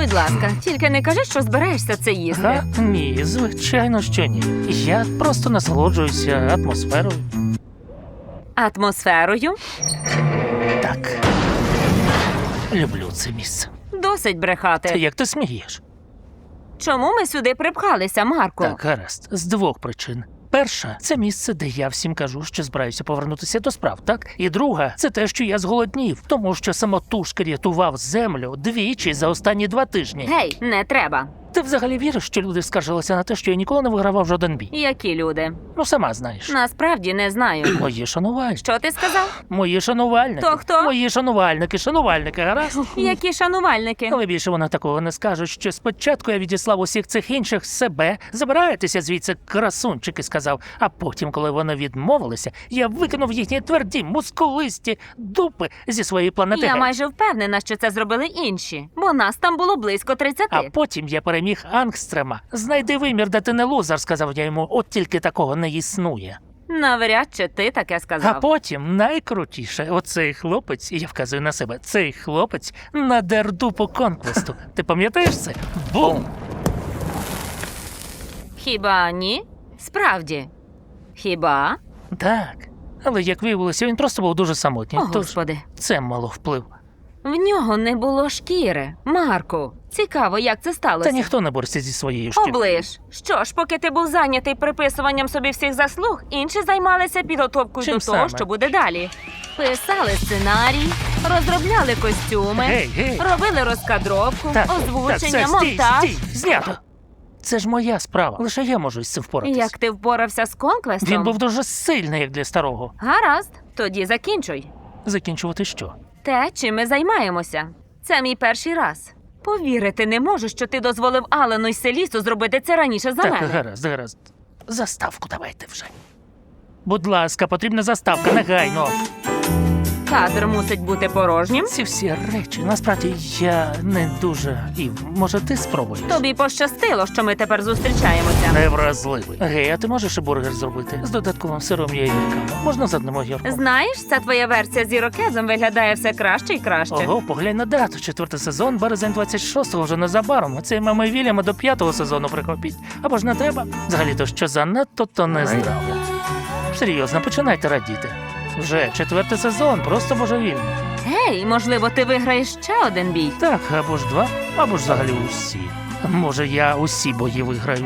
Будь ласка, тільки не кажи, що збираєшся це їсти. Га? Ні, звичайно, що ні. Я просто насолоджуюся атмосферою. Атмосферою Так. Люблю це місце. досить Та брехати. як ти смієш? Чому ми сюди припхалися, Марко? Так, гаразд, з двох причин. Перша це місце, де я всім кажу, що збираюся повернутися до справ, так? І друга це те, що я зголоднів, тому що самотужки рятував землю двічі за останні два тижні. Гей, не треба. Ти взагалі віриш, що люди скаржилися на те, що я ніколи не вигравав жоден бій? Які люди? Ну, сама знаєш. Насправді не знаю. Мої шанувальники. Що ти сказав? Мої шанувальники. Хто, хто? Мої шанувальники, шанувальники, гаразд? Які шанувальники? Але більше вона такого не скаже, що спочатку я відіслав усіх цих інших себе. Забирайтеся звідси, красунчики, сказав. А потім, коли вони відмовилися, я викинув їхні тверді, мускулисті дупи зі своєї планети. Я геть. майже впевнена, що це зробили інші, бо нас там було близько 30. А потім я переміг Ангстрема. Знайди вимір, де ти не лузер, сказав я йому. От тільки такого не існує. Навряд чи ти таке сказав. А потім найкрутіше, оцей хлопець, і я вказую на себе, цей хлопець надер дупу конквесту. Ти пам'ятаєш це? Бум! Хіба ні? Справді. Хіба? Так. Але як виявилося, він просто був дуже самотній. О, Тож господи. це мало вплив. В нього не було шкіри. Марку, цікаво, як це сталося. Та ніхто не бореться зі своєю шкірою. Оближ. Що ж, поки ти був зайнятий приписуванням собі всіх заслуг, інші займалися підготовкою Чим до того, саме? що буде далі. Писали сценарій, розробляли костюми, Гей, гей. робили розкадровку, Так, озвучення, так, все, стій, монтаж. стій, знято. Це ж моя справа. Лише я можу з цим впоратись. Як ти впорався з конквестом? Він був дуже сильний, як для старого. Гаразд, тоді закінчуй. Закінчувати що? Те, чим ми займаємося. Це мій перший раз. Повірити не можу, що ти дозволив Алену й Селісу зробити це раніше за так, мене. гаразд, гаразд. Заставку давайте вже. Будь ласка, потрібна заставка негайно. Кадр мусить бути порожнім. Ці всі речі, насправді я не дуже. І може ти спробуєш? Тобі пощастило, що ми тепер зустрічаємося. Невразливий. Гей, а ти можеш і бургер зробити з додатковим сиром і огірками? Можна з одним огірком? Знаєш, ця твоя версія з ірокезом виглядає все краще і краще. Ого, поглянь на дату. Четвертий сезон, березень 26-го вже незабаром. Цей мами Вільяма до п'ятого сезону прихопіть. Або ж не треба. Взагалі то що занадто, то не здраво. Серйозно, починайте радіти. Вже четвертий сезон, просто божевільно. Гей, можливо, ти виграєш ще один бій. Так, або ж два, або ж взагалі усі. Може, я усі бої виграю.